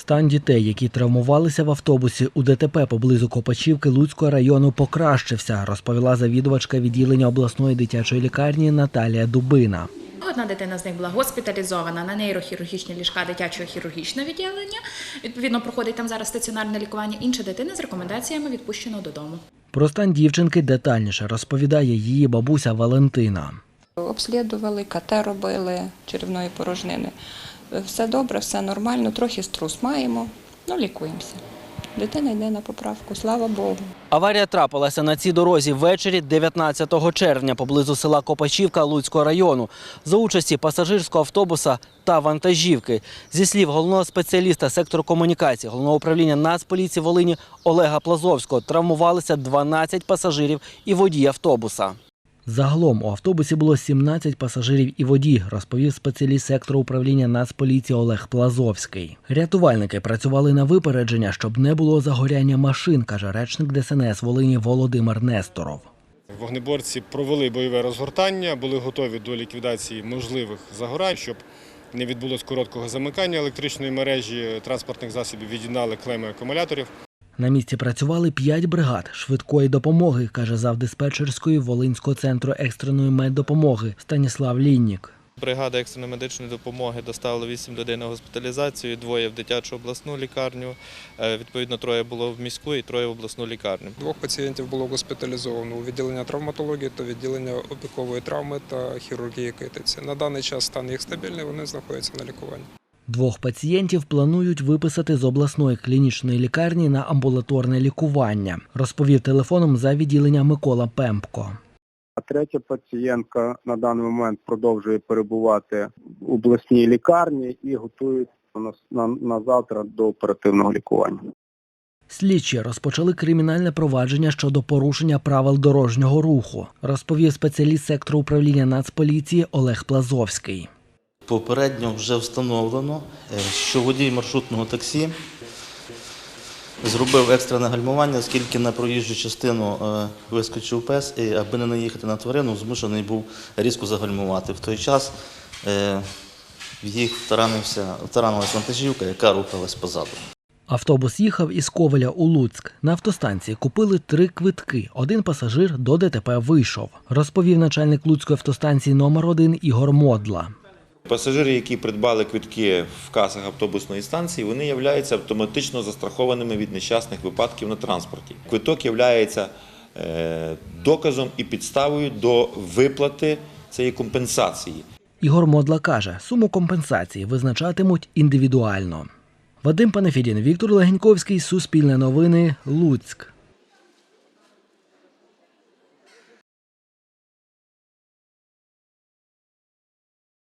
Стан дітей, які травмувалися в автобусі у ДТП поблизу Копачівки Луцького району, покращився, розповіла завідувачка відділення обласної дитячої лікарні Наталія Дубина. Одна дитина з них була госпіталізована на нейрохірургічні ліжка дитячого хірургічного відділення. Відповідно, проходить там зараз стаціонарне лікування. Інша дитина з рекомендаціями відпущено додому. Про стан дівчинки детальніше розповідає її бабуся Валентина. Обслідували, КТ робили черевної порожнини. Все добре, все нормально, трохи струс маємо, ну лікуємося. Дитина йде на поправку, слава Богу. Аварія трапилася на цій дорозі ввечері 19 червня поблизу села Копачівка Луцького району за участі пасажирського автобуса та вантажівки. Зі слів головного спеціаліста сектору комунікації головного управління Нацполіції Волині Олега Плазовського травмувалися 12 пасажирів і водій автобуса. Загалом у автобусі було 17 пасажирів і водій, розповів спеціаліст сектору управління Нацполіції Олег Плазовський. Рятувальники працювали на випередження, щоб не було загоряння машин, каже речник ДСНС Волині Володимир Несторов. Вогнеборці провели бойове розгортання, були готові до ліквідації можливих загорань, щоб не відбулось короткого замикання електричної мережі транспортних засобів, від'єднали клеми акумуляторів. На місці працювали 5 бригад швидкої допомоги, каже завдиспетчерської Волинського центру екстреної меддопомоги Станіслав Ліннік. Бригада екстреної медичної допомоги доставила 8 людей на госпіталізацію, двоє в дитячу обласну лікарню. Е, Відповідно, троє було в міську і троє в обласну лікарню. Двох пацієнтів було госпіталізовано у відділення травматології та відділення опікової травми та хірургії китиці. На даний час стан їх стабільний, вони знаходяться на лікуванні. Двох пацієнтів планують виписати з обласної клінічної лікарні на амбулаторне лікування, розповів телефоном за відділення Микола Пемпко. А третя пацієнтка на даний момент продовжує перебувати в обласній лікарні і готується на, на, на завтра до оперативного лікування. Слідчі розпочали кримінальне провадження щодо порушення правил дорожнього руху, розповів спеціаліст сектору управління Нацполіції Олег Плазовський. Попередньо вже встановлено, е, що водій маршрутного таксі зробив екстрене гальмування, оскільки на проїжджу частину е, вискочив пес, і аби не наїхати на тварину, змушений був різко загальмувати. В той час е, в їх втаранився, втаранилась вантажівка, яка рухалась позаду. Автобус їхав із Ковеля у Луцьк. На автостанції купили три квитки. Один пасажир до ДТП вийшов, розповів начальник Луцької автостанції номер 1 Ігор Модла. Пасажири, які придбали квитки в касах автобусної станції, вони являються автоматично застрахованими від нещасних випадків на транспорті. Квиток є доказом і підставою до виплати цієї компенсації. Ігор Модла каже, суму компенсації визначатимуть індивідуально. Вадим Панафідін, Віктор Легеньковський, Суспільне новини, Луцьк.